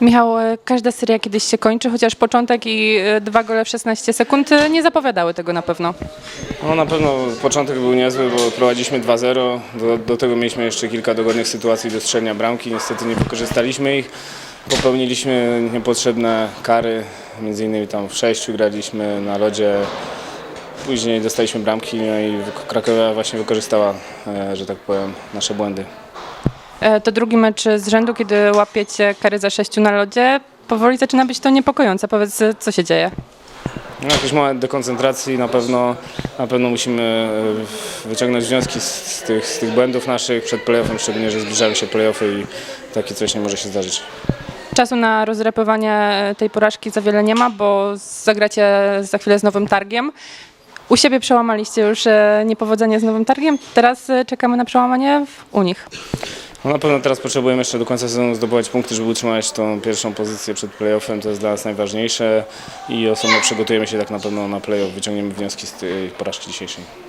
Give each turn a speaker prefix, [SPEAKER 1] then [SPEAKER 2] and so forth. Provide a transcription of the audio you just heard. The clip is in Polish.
[SPEAKER 1] Michał, e, każda seria kiedyś się kończy, chociaż początek i e, dwa gole w 16 sekund e, nie zapowiadały tego na pewno.
[SPEAKER 2] No na pewno początek był niezły, bo prowadziliśmy 2-0. Do, do tego mieliśmy jeszcze kilka dogodnych sytuacji do strzelania bramki. Niestety nie wykorzystaliśmy ich. Popełniliśmy niepotrzebne kary. Między innymi tam w sześciu graliśmy na lodzie. Później dostaliśmy bramki no i Krakowia właśnie wykorzystała, że tak powiem, nasze błędy.
[SPEAKER 1] E, To drugi mecz z rzędu, kiedy łapiecie kary za sześciu na lodzie. Powoli zaczyna być to niepokojące. Powiedz, co się dzieje?
[SPEAKER 2] No, jakiś moment dekoncentracji na pewno, na pewno musimy e, wyciągnąć wnioski z, z, tych, z tych błędów naszych przed playoffem, szczególnie, że zbliżają się playoffy i takie coś nie może się zdarzyć.
[SPEAKER 1] Czasu na rozrepowanie e, tej porażki za wiele nie ma, bo zagracie za chwilę z nowym targiem. U siebie przełamaliście już niepowodzenie z nowym targiem. Teraz czekamy na przełamanie u nich.
[SPEAKER 2] No na pewno teraz potrzebujemy jeszcze do końca sezonu zdobywać punkty, żeby utrzymać tą pierwszą pozycję przed playoffem. To jest dla nas najważniejsze i osobno przygotujemy się tak na pewno na playoff, wyciągniemy wnioski z tej porażki dzisiejszej.